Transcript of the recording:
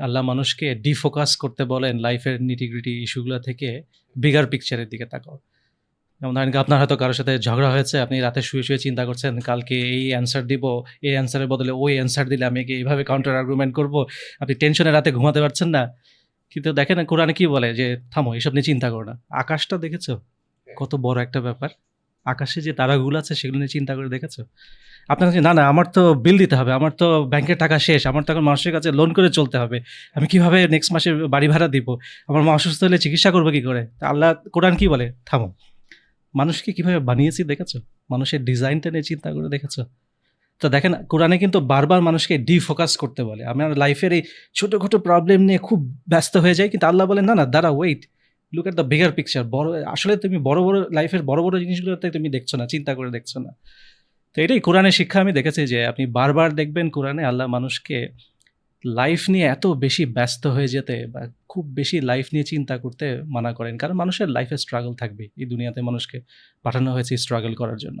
আল্লাহ মানুষকে ডিফোকাস করতে বলেন লাইফের নিটিগ্রিটি ইস্যুগুলো থেকে বিগার পিকচারের দিকে তাকাও। যেমন ধরেন কি আপনার হয়তো কারোর সাথে ঝগড়া হয়েছে আপনি রাতে শুয়ে শুয়ে চিন্তা করছেন কালকে এই অ্যান্সার দিব এই অ্যান্সারের বদলে ওই অ্যান্সার দিলে আমি একে এইভাবে কাউন্টার আর্গুমেন্ট করব? আপনি টেনশনে রাতে ঘুমাতে পারছেন না। কিন্তু দেখেন কোরআনে কি বলে যে থামো এসব নিয়ে চিন্তা করো না। আকাশটা দেখেছ? কত বড় একটা ব্যাপার। আকাশে যে তারাগুলো আছে, সেগুলো নিয়ে চিন্তা করে দেখেছ? আপনার কাছে না না, আমার তো বিল দিতে হবে, আমার তো ব্যাংকের টাকা শেষ, আমার তো এখন মানুষের কাছে লোন করে চলতে হবে। আমি কীভাবে নেক্সট মাসে বাড়ি ভাড়া দিব? আমার মা অসুস্থ হলে চিকিৎসা করব কি করে? আল্লাহ কোরআন কি বলে? থামো। মানুষকে কীভাবে বানিয়েছি দেখেছ? মানুষের ডিজাইনটা নিয়ে চিন্তা করে দেখেছ? তো দেখেন, কোরআনে কিন্তু বারবার মানুষকে ডিফোকাস করতে বলে। আমার লাইফের এই ছোটোখাটো প্রবলেম নিয়ে খুব ব্যস্ত হয়ে যায় কিন্তু আল্লাহ বলে না না দাঁড়া wait look at the bigger picture বড়, আসলে তুমি বড় বড় লাইফের বড় বড় জিনিসগুলোতে তুমি দেখছ না, চিন্তা করে দেখছ না। তো এটাই কোরআনের শিক্ষা আমি দেখেছি যে আপনি বারবার দেখবেন কোরআনে আল্লাহ মানুষকে লাইফ নিয়ে এত বেশি ব্যস্ত হয়ে যেতে বা খুব বেশি লাইফ নিয়ে চিন্তা করতে মানা করেন। কারণ মানুষের লাইফে স্ট্রাগল থাকবে এই দুনিয়াতে মানুষকে পাঠানো হয়েছে স্ট্রাগল করার জন্য।